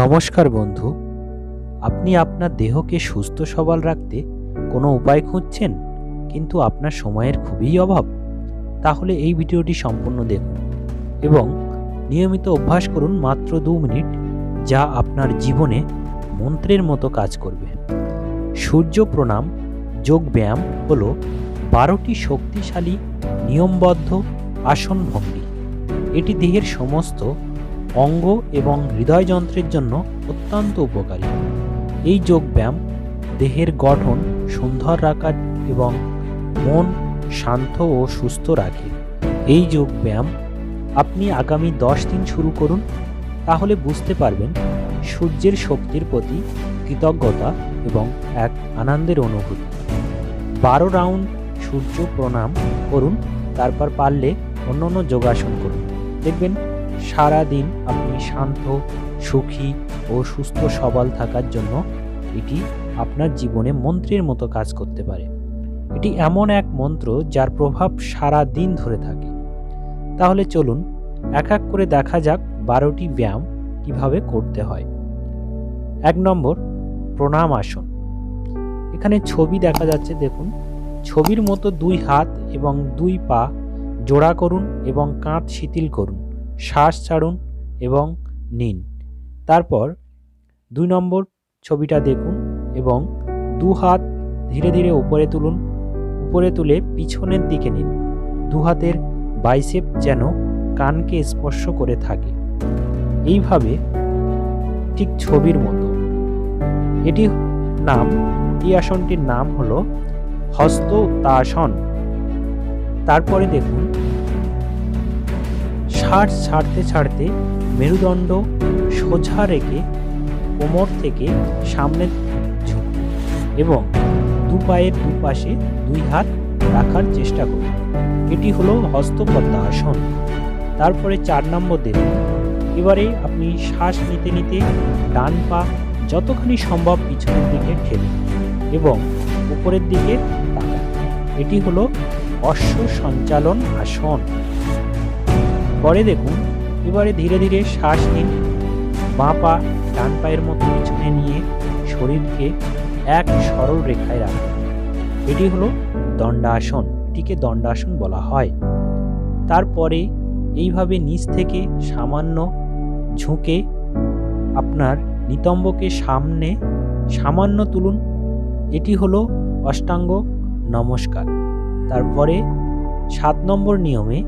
নমস্কার বন্ধু, আপনি আপনার দেহকে সুস্থ সবল রাখতে কোনো উপায় খুঁজছেন? কিন্তু আপনার সময়ের খুবই অভাব। তাহলে এই ভিডিওটি সম্পূর্ণ দেখুন এবং নিয়মিত অভ্যাস করুন মাত্র দু মিনিট, যা আপনার জীবনে মন্ত্রের মতো কাজ করবে। সূর্য প্রণাম যোগব্যায়াম হল বারোটি শক্তিশালী, নিয়মবদ্ধ আসন ভঙ্গি। এটি দেহের সমস্ত অঙ্গ এবং হৃদয়যন্ত্রের জন্য অত্যন্ত উপকারী। এই যোগব্যায়াম দেহের গঠন সুন্দর রাখার এবং মন শান্ত ও সুস্থ রাখে। এই যোগব্যায়াম আপনি আগামী দশ দিন শুরু করুন, তাহলে বুঝতে পারবেন সূর্যের শক্তির প্রতি কৃতজ্ঞতা এবং এক আনন্দের অনুভূতি। বারো রাউন্ড সূর্য প্রণাম করুন, তারপর পারলে অন্য অন্য যোগাসন করুন। দেখবেন সারা দিন আপনি শান্ত, সুখী ও সুস্থ সবল থাকার জন্য এটি আপনার জীবনে মন্ত্রের মতো কাজ করতে পারে। এটি এমন এক মন্ত্র যার প্রভাব সারা দিন ধরে থাকে। তাহলে চলুন এক এক করে দেখা যাক বারোটি ব্যায়াম কীভাবে করতে হয়। এক নম্বর প্রণাম আসন এখানে ছবি দেখা যাচ্ছে, দেখুন। ছবির মতো দুই হাত এবং দুই পা জোড়া করুন এবং কাঁধ শিথিল করুন। শ্বাস ছাড়ুন এবং নিন। তারপর দুই নম্বর ছবিটা দেখুন এবং দু হাত ধীরে ধীরে উপরে তুলুন, উপরে তুলে পিছনের দিকে নিন। দু হাতের বাইসেপ যেন কানকে স্পর্শ করে থাকে। এইভাবে ঠিক ছবির মতো। এটি নাম, এই আসনটির নাম হলো হস্ত উত্তাসন তারপরে দেখুন শ্বাস ছাড়তে ছাড়তে মেরুদণ্ড সোজা রেখে কোমর থেকে সামনে ঝুঁকুন এবং দু পায়ের দুপাশে দুই হাত রাখার চেষ্টা করুন। এটি হলো হস্তপদ্মাসন। তারপরে চার নম্বর দেখুন এবারে আপনি শ্বাস নিতে নিতে ডান পা যতখানি সম্ভব পিছনের দিকে ঠেলুন এবং উপরের দিকে এটি হলো অশ্ব সঞ্চালন আসন। পরে দেখুন, এবারে ধীরে ধীরে শ্বাস নিন। বাঁ পা ডান পায়ের মতো পিছনে নিয়ে শরীরকে এক সরল রেখায় রাখুন। এটি হলো দণ্ডাসন, এটিকে দণ্ডাসন বলা হয়। তারপরে এইভাবে নিচ থেকে সামান্য ঝুঁকে আপনার নিতম্বকে সামনে সামান্য তুলুন। এটি হলো অষ্টাঙ্গ নমস্কার। তারপরে সাত নম্বর নিয়মে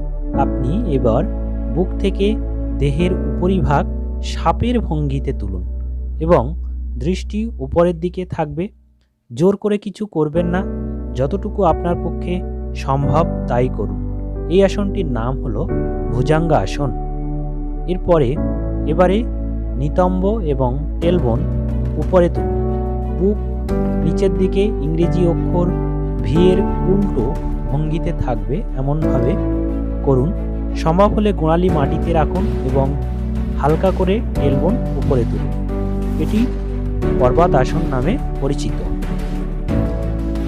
আপনি এবার বুক থেকে দেহের উপরিভাগ সাপের ভঙ্গিতে তুলুন এবং দৃষ্টি উপরের দিকে থাকবে। জোর করে কিছু করবেন না, যতটুকু আপনার পক্ষে সম্ভব তাই করুন। এই আসনটির নাম হলো ভুজাঙ্গা আসন। এরপরে এবারে নিতম্ব এবং তেলবন উপরে তুলুন। বুক নিচের দিকে ইংরেজি অক্ষর ভি এর উল্টো ভঙ্গিতে থাকবে, এমনভাবে করুন। সম্ভব হলে গোড়ালি মাটিতে রাখুন এবং হালকা করে টেলবন উপরে তুলুন। এটি পর্বত আসন নামে পরিচিত।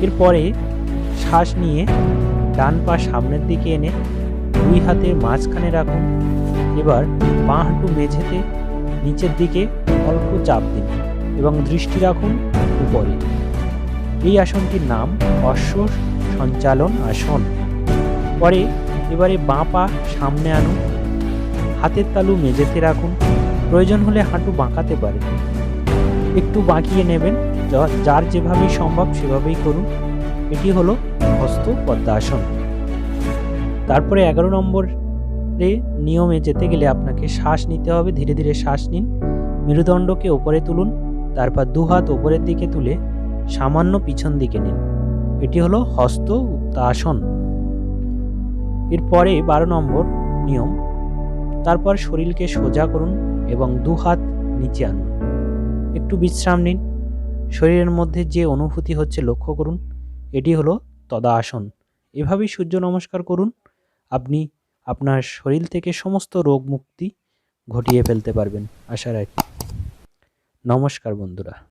এরপরে শ্বাস নিয়ে ডান পা সামনের দিকে এনে দুই হাতের মাঝখানে রাখুন। এবার বাঁ হাঁটু মেঝেতে নিচের দিকে অল্প চাপ দিন এবং দৃষ্টি রাখুন উপরে। এই আসনটির নাম অশ্ব সঞ্চালন আসন। পরে এবারে বাঁ পা সামনে আনুন, হাতের তালু মেঝেতে রাখুন, প্রয়োজন হলে হাঁটু বাঁকাতে পারে একটু বাঁকিয়ে নেবেন যার যেভাবেই সম্ভব সেভাবেই করুন। এটি হলো হস্ত পদ্মাসন। তারপরে এগারো নম্বরে নিয়মে যেতে গেলে আপনাকে শ্বাস নিতে হবে, ধীরে ধীরে শ্বাস নিন। মেরুদণ্ডকে ওপরে তুলুন, তারপর দু হাত ওপরের দিকে তুলে সামান্য পিছন দিকে নিন। এটি হলো হস্ত উত্তাসন। এরপরে বারো নম্বর নিয়ম। তারপর শরীরকে সোজা করুন এবং দু হাত নিচে আনুন। একটু বিশ্রাম নিন। শরীরের মধ্যে যে অনুভূতি হচ্ছে লক্ষ্য করুন। এটি হলো তদা আসন এভাবেই সূর্য নমস্কার করুন। আপনি আপনার শরীর থেকে সমস্ত রোগ মুক্তি ঘটিয়ে ফেলতে পারবেন। আশা রাখি। নমস্কার বন্ধুরা।